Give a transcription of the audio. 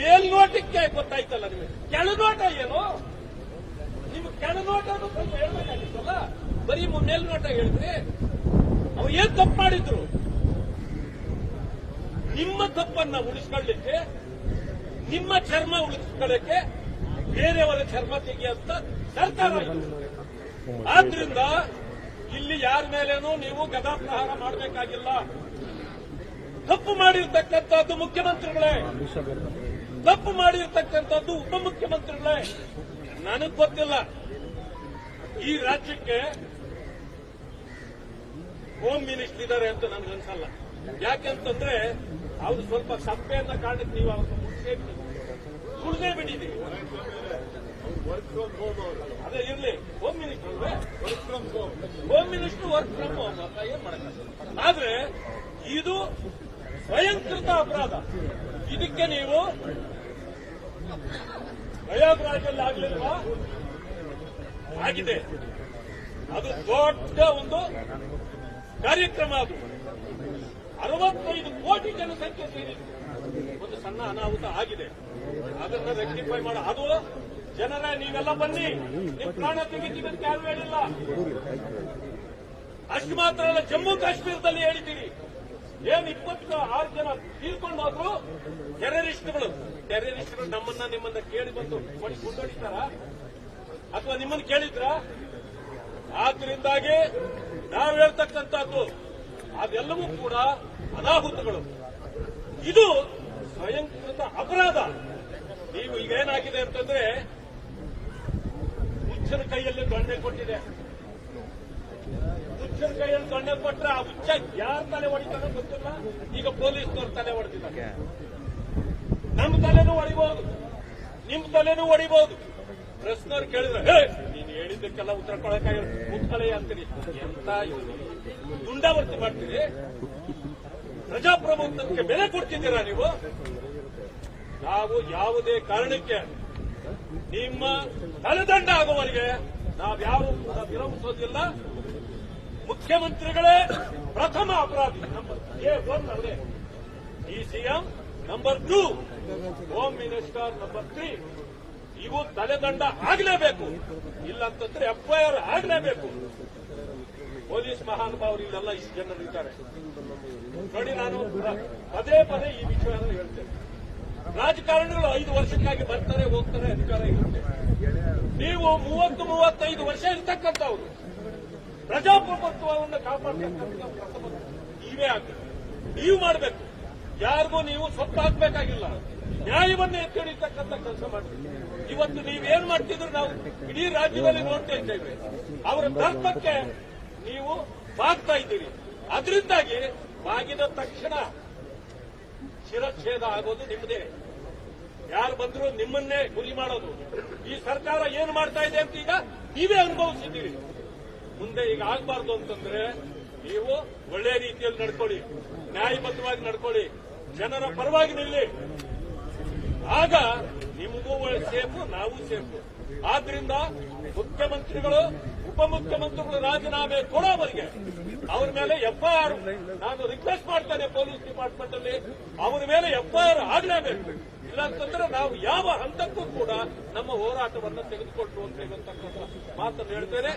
ಮೇಲ್ನೋಟಕ್ಕೆ ಗೊತ್ತಾಯ್ತಲ್ಲ ನಿಮಗೆ. ಕೆಳನೋಟ ಏನು? ನಿಮ್ ಕೆಳನೋಟ ಸ್ವಲ್ಪ ಹೇಳ್ಬೇಕಾಗಿತ್ತಲ್ಲ? ಬರೀ ಮೇಲ್ ಮೇಲ್ನೋಟ ಹೇಳಿದ್ರಿ ಅವ್ರು ಏನ್ ತಪ್ಪು ಮಾಡಿದ್ರು ನಿಮ್ಮ ತಪ್ಪನ್ನ ಉಳಿಸ್ಕೊಳ್ಳಿಕ್ಕೆ, ನಿಮ್ಮ ಚರ್ಮ ಉಳಿಸ್ಕೊಳ್ಳಕ್ಕೆ ಬೇರೆಯವರ ಚರ್ಮ ತೆಗೆಯಂತ ಸರ್ಕಾರ. ಆದ್ರಿಂದ ಇಲ್ಲಿ ಯಾರ ಮೇಲೇನೂ ನೀವು ಗದಾಪ್ರಹಾರ ಮಾಡಬೇಕಾಗಿಲ್ಲ. ತಪ್ಪು ಮಾಡಿರ್ತಕ್ಕಂಥದ್ದು ಮುಖ್ಯಮಂತ್ರಿಗಳೇ. ತಪ್ಪು ಮಾಡಿರ್ತಕ್ಕಂಥದ್ದು ಉಪಮುಖ್ಯಮಂತ್ರಿಗಳೇ ನನಗ್ ಗೊತ್ತಿಲ್ಲ. ಈ ರಾಜ್ಯಕ್ಕೆ ಹೋಮ್ ಮಿನಿಸ್ಟರ್ ಇದ್ದಾರೆ ಅಂತ ನನ್ಗೆ ಅನ್ಸಲ್ಲ. ಯಾಕೆಂತಂದ್ರೆ ಅವ್ರು ಸ್ವಲ್ಪ ಸಪ್ಪೆಯನ್ನ ಕಾರಣಕ್ಕೆ ನೀವು ಅವ್ರನ್ನ ಮುಗಿಸೇ ಸುಳ್ದೇ ಬಿಟ್ಟಿದ್ದೀವಿ ಅದೇ ಇರ್ಲಿ. Home minister work from home home minister work from home ಏನ್ ಮಾಡಕ್ಕಾಗಲ್ಲ ಆದ್ರೆ ಇದು ಸ್ವಯಂಕೃತ ಅಪರಾಧ. ಇದಕ್ಕೆ ನೀವು ಪ್ರಯಾಗ್ರಾಜಲ್ಲಿ ಆಗ್ಲಿಲ್ವಾ ಆಗಿದೆ. ಅದು ದೊಡ್ಡ ಒಂದು ಕಾರ್ಯಕ್ರಮ ಅದು. ಅರವತ್ತೈದು ಕೋಟಿ ಜನಸಂಖ್ಯೆ ಸೇರಿ ಒಂದು ಸಣ್ಣ ಅನಾಹುತ ಆಗಿದೆ. ಅದನ್ನ ರೆಕ್ಟಿಫೈ ಮಾಡ. ಅದು ಜನರ, ನೀವೆಲ್ಲ ಬನ್ನಿ. ನಿಮ್ ಪ್ರಾಣ ತೆಗಿತಿದ್ದಕ್ಕೆ ಯಾರು ಹೇಳಿಲ್ಲ. ಅಷ್ಟು ಮಾತ್ರ ಅಲ್ಲ, ಜಮ್ಮು ಕಾಶ್ಮೀರದಲ್ಲಿ ಹೇಳಿದ್ದೀರಿ. ಏನ್ ಇಪ್ಪತ್ತು ಆರು ಜನ ತೀರ್ಕೊಂಡು ಹೋದ್ರು ಟೆರರಿಸ್ಟ್ಗಳು. ಟೆರರಿಸ್ಟ್ಗಳು ನಮ್ಮನ್ನ ನಿಮ್ಮನ್ನ ಕೇಳಿ ಬಂದು ಮಾಡಿ ಮುಂದೂಡಿತಾರ ಅಥವಾ ನಿಮ್ಮನ್ನ ಕೇಳಿದ್ರ? ಆದ್ರಿಂದಾಗಿ ನಾವು ಹೇಳ್ತಕ್ಕಂಥದ್ದು, ಅದೆಲ್ಲವೂ ಕೂಡ ಅನಾಹುತಗಳು. ಇದು ಸ್ವಯಂಕೃತ ಅಪರಾಧ. ನೀವು ಈಗ ಏನಾಗಿದೆ ಅಂತಂದ್ರೆ ಹುಚ್ಚನ ಕೈಯಲ್ಲಿ ದೊಣ್ಣೆ ಕೊಟ್ಟಿದೆ. ಹುಚ್ಚನ ಕೈಯಲ್ಲಿ ದೊಣ್ಣೆ ಕೊಟ್ರೆ ಆ ಹುಚ್ಚ ಯಾರ ತಲೆ ಹೊಡಿತಾನೋ ಗೊತ್ತಿಲ್ಲ. ಈಗ ಪೊಲೀಸ್ನವ್ರ ತಲೆ ಹೊಡೆದಿದ್ದಾರೆ. ನಮ್ಮ ತಲೆನೂ ಹೊಡಿಬಹುದು ನಿಮ್ ತಲೆನೂ ಹೊಡಿಬಹುದು ಪ್ರಶ್ನವ್ರು ಕೇಳಿದ್ರೆ ನೀನು ಹೇಳಿದ್ದಕ್ಕೆಲ್ಲ ಉತ್ತರ ಕೊಡಕ್ಕಾಗ ಕೂತ್ಕೊಳ್ಳಿ ಅಂತೀರಿ ಎಂತ ಇದು ದುಂಡಾವರ್ತಿ ಮಾಡ್ತೀರಿ? ಪ್ರಜಾಪ್ರಭುತ್ವಕ್ಕೆ ಬೆಲೆ ಕೊಡ್ತಿದ್ದೀರಾ ನೀವು? ನಾವು ಯಾವುದೇ ಕಾರಣಕ್ಕೆ ನಿಮ್ಮ ತಲೆದಂಡ ಆಗುವವರಿಗೆ ನಾವ್ಯಾರು ಕೂಡ ವಿರಮಿಸೋದಿಲ್ಲ. ಮುಖ್ಯಮಂತ್ರಿಗಳೇ ಪ್ರಥಮ ಅಪರಾಧಿ. Number CM number two home minister number three ಇವು ತಲೆದಂಡ ಆಗಲೇಬೇಕು. ಇಲ್ಲ ಅಂತಂದ್ರೆ ಎಫ್ಐಆರ್ ಆಗಲೇಬೇಕು. ಪೊಲೀಸ್ ಮಹಾನುಭಾವರು ಇಲ್ಲೆಲ್ಲ ಇಷ್ಟು ಜನರು ಇದ್ದಾರೆ. ನೋಡಿ ನಾನು ಪದೇ ಪದೇ ಈ ವಿಷಯವನ್ನು ಹೇಳ್ತೇನೆ. ರಾಜಕಾರಣಿಗಳು ಐದು ವರ್ಷಕ್ಕಾಗಿ ಬರ್ತಾರೆ, ಹೋಗ್ತಾರೆ, ಅಧಿಕಾರ ಇರುತ್ತೆ. ನೀವು ಮೂವತ್ತು, ಮೂವತ್ತೈದು ವರ್ಷ ಇರ್ತಕ್ಕಂಥವ್ರು. ಪ್ರಜಾಪ್ರಭುತ್ವವನ್ನು ಕಾಪಾಡಬೇಕು ನೀವೇ ಆಗ್ಬೇಕು. ನೀವು ಮಾಡಬೇಕು. ಯಾರಿಗೂ ನೀವು ಸ್ವತ್ತು ಹಾಕ್ಬೇಕಾಗಿಲ್ಲ ನ್ಯಾಯವನ್ನ ಎತ್ತಿಡಿತಕ್ಕಂಥ ಕೆಲಸ ಮಾಡ್ತೀವಿ. ಇವತ್ತು ನೀವೇನ್ ಮಾಡ್ತಿದ್ರು ನಾವು ಇಡೀ ರಾಜ್ಯದಲ್ಲಿ ನೋಡ್ತಾ ಇದ್ದೇವೆ. ಅವರ ಧರ್ಮಕ್ಕೆ ನೀವು ಬಾಗ್ತಾ ಇದ್ದೀರಿ. ಅದರಿಂದಾಗಿ ಬಾಗಿದ ತಕ್ಷಣ ಶಿರಚ್ಛೇದ ಆಗೋದು ನಿಮ್ಮದೇ. ಯಾರು ಬಂದ್ರು ನಿಮ್ಮನ್ನೇ ಗುರಿ ಮಾಡೋದು. ಈ ಸರ್ಕಾರ ಏನು ಮಾಡ್ತಾ ಇದೆ ಅಂತ ಈಗ ನೀವೇ ಅನುಭವಿಸಿದ್ದೀರಿ. ಮುಂದೆ ಈಗ ಆಗಬಾರ್ದು ಅಂತಂದ್ರೆ ನೀವು ಒಳ್ಳೆ ರೀತಿಯಲ್ಲಿ ನಡ್ಕೊಳ್ಳಿ, ನ್ಯಾಯಬದ್ಧವಾಗಿ ನಡ್ಕೊಳ್ಳಿ, ಜನರ ಪರವಾಗಿ ನಿಲ್ಲಿ. ಆಗ ನಿಮಗೂ ಸೇಫು, ನಾವು ಸೇಫು. ಆದ್ರಿಂದ ಮುಖ್ಯಮಂತ್ರಿಗಳು, ಉಪಮುಖ್ಯಮಂತ್ರಿಗಳು ರಾಜೀನಾಮೆ ಕೊಡೋವರಿಗೆ ಅವ್ರ ಮೇಲೆ ಎಫ್ಐಆರ್, ನಾನು ರಿಕ್ವೆಸ್ಟ್ ಮಾಡ್ತೇನೆ ಪೊಲೀಸ್ ಡಿಪಾರ್ಟ್ಮೆಂಟ್ ಅಲ್ಲಿ, ಅವರ ಮೇಲೆ ಎಫ್ಐಆರ್ ಆಗಲೇಬೇಕು. ಇಲ್ಲಾಂತಂದ್ರೆ ನಾವು ಯಾವ ಹಂತಕ್ಕೂ ಕೂಡ ನಮ್ಮ ಹೋರಾಟವನ್ನು ತೆಗೆದುಕೊಂಡು ಅಂತ ಮಾತನ್ನು ಹೇಳ್ತೇನೆ.